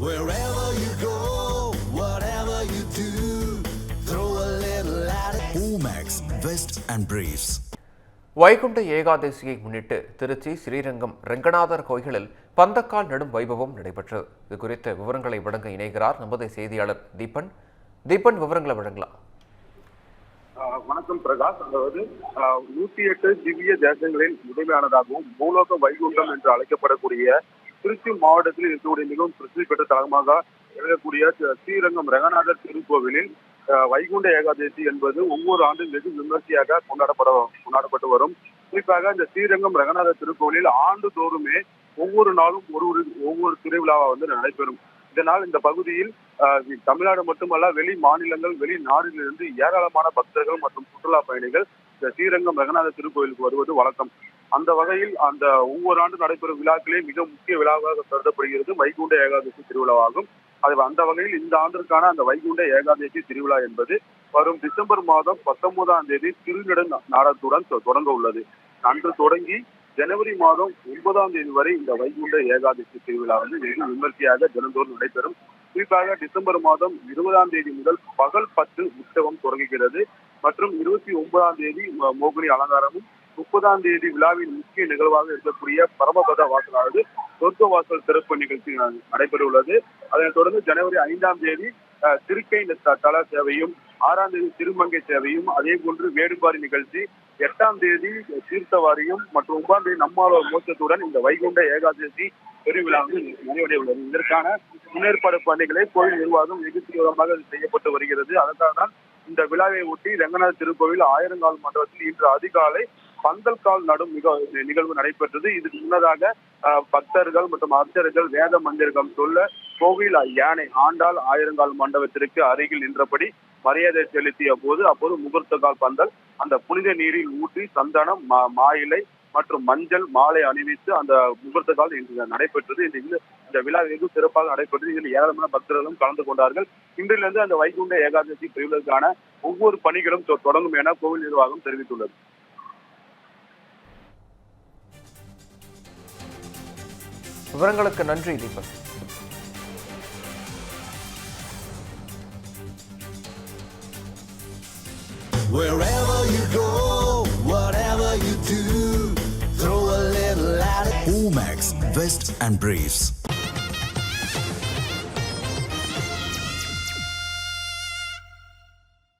Wherever you go, whatever you do, throw a little at it. Omax, Vest and Briefs. Vaikunta ஏகாதசியை முன்னிட்டு திருச்சி ஸ்ரீரங்கம் ரெங்கநாதர் கோயிலில் பந்தக்கால் நடும் வைபவம் நடைபெற்றது இது குறித்த விவரங்களை வழங்க இணைகிறார் நமது செய்தியாளர் தீபன் தீபன் விவரங்களை வழங்கலாம் ஆஹ் வணக்கம் பிரகாஷ் அதாவது ஆஹ் நூத்தி எட்டு திவ்ய தேசங்களில் முதன்மையானதாகவும் பூலோக வைகுண்டம் என்று அழைக்கப்படக்கூடிய திருச்சி மாவட்டத்தில் இருக்கக்கூடிய மிகவும் பிரசித்தி பெற்ற தலமாக விளங்கக்கூடிய ஸ்ரீரங்கம் ரங்கநாதர் திருக்கோவிலில் வைகுண்ட ஏகாதசி என்பது ஒவ்வொரு ஆண்டும் வெகு விமர்சையாக கொண்டாடப்பட கொண்டாடப்பட்டு வரும். குறிப்பாக இந்த ஸ்ரீரங்கம் ரங்கநாதர் திருக்கோவிலில் ஆண்டுதோறுமே ஒவ்வொரு நாளும் ஒரு ஒரு ஒவ்வொரு திருவிழாவா வந்து நடைபெறும். இதனால் இந்த பகுதியில் தமிழ்நாடு மட்டுமல்ல வெளி மாநிலங்கள் வெளி நாடுகளிலிருந்து ஏராளமான பக்தர்கள் மற்றும் சுற்றுலா பயணிகள் இந்த ஸ்ரீரங்கம் ரங்கநாத திருக்கோயிலுக்கு வருவது வழக்கம். அந்த வகையில் அந்த ஒவ்வொரு ஆண்டு நடைபெறும் விழாக்களே மிக முக்கிய விழாவாக கருதப்படுகிறது. வைகுண்ட ஏகாதசி திருவிழாவாகும். அது அந்த வகையில் இந்த ஆண்டிற்கான அந்த வைகுண்ட ஏகாதசி திருவிழா என்பது வரும் டிசம்பர் மாதம் பத்தொன்பதாம் தேதி திருநெடு நாடகத்துடன் தொடங்க உள்ளது. அன்று தொடங்கி ஜனவரி மாதம் ஒன்பதாம் தேதி வரை இந்த வைகுண்ட ஏகாதசி திருவிழா வந்து வெகு விமர்சையாக தினந்தோறும் நடைபெறும். குறிப்பாக டிசம்பர் மாதம் இருபதாம் தேதி முதல் பகல் பத்து உற்சவம் தொடங்குகிறது. மற்றும் இருபத்தி ஒன்பதாம் தேதி மோகினி அலங்காரமும் முப்பதாம் தேதி விழாவின் முக்கிய நிகழ்வாக இருக்கக்கூடிய பரமபத வாசலானது சொர்க்க வாசல் திறப்பு நிகழ்ச்சி நடைபெற உள்ளது அதனைத் தொடர்ந்து ஜனவரி ஐந்தாம் தேதி திருக்கை தள தல சேவையும் ஆறாம் தேதி திருமங்கை சேவையும் அதே போன்று வேடுபாரி நிகழ்ச்சி எட்டாம் தேதி தீர்த்தவாரியும் மற்றும் ஒன்பதாம் தேதி நம்மாளோர் மோச்சத்துடன் இந்த வைகுண்ட ஏகாதசி பெருவிழா வந்து நிறைவடைய உள்ளது இதற்கான முன்னேற்பாடு பணிகளை கோயில் நிர்வாகம் வெகு தீவிரமாக செய்யப்பட்டு வருகிறது. அதற்காக தான் இந்த விழாவை ஒட்டி ரங்கநாத திருக்கோவில் ஆயிரங்கால் மண்டபத்தில் இன்று அதிகாலை பந்தல் கால் நடும் மிக நிகழ்வு நடைபெற்றது. இதுக்கு முன்னதாக பக்தர்கள் மற்றும் அர்ச்சர்கள் வேத மந்திரகம் சொல்ல கோவில் யானை ஆண்டாள் ஆயிரங்கால் மண்டபத்திற்கு அருகில் நின்றபடி மரியாதை செலுத்திய போது அப்போது முகூர்த்த கால் பந்தல் அந்த புனித நீரில் ஊற்றி சந்தனம் மா- மாயிலை மற்றும் மஞ்சள் மாலை அணிவித்து அந்த முகூர்த்த கால் இன்று நடைபெற்றது. இந்த இந்த- விழா வெகு சிறப்பாக நடைபெற்றது. இதில் ஏராளமான பக்தர்களும் கலந்து கொண்டார்கள். இன்றிலிருந்து அந்த வைகுண்ட ஏகாதசி பிரிவுகளுக்கான ஒவ்வொரு பணிகளும் தொ- தொடங்கும் என கோவில் நிர்வாகம் தெரிவித்துள்ளது. விவரங்களுக்கு நன்றி Deepan Wherever you go, whatever you do, throw a little at it. Omax, Vest and Briefs.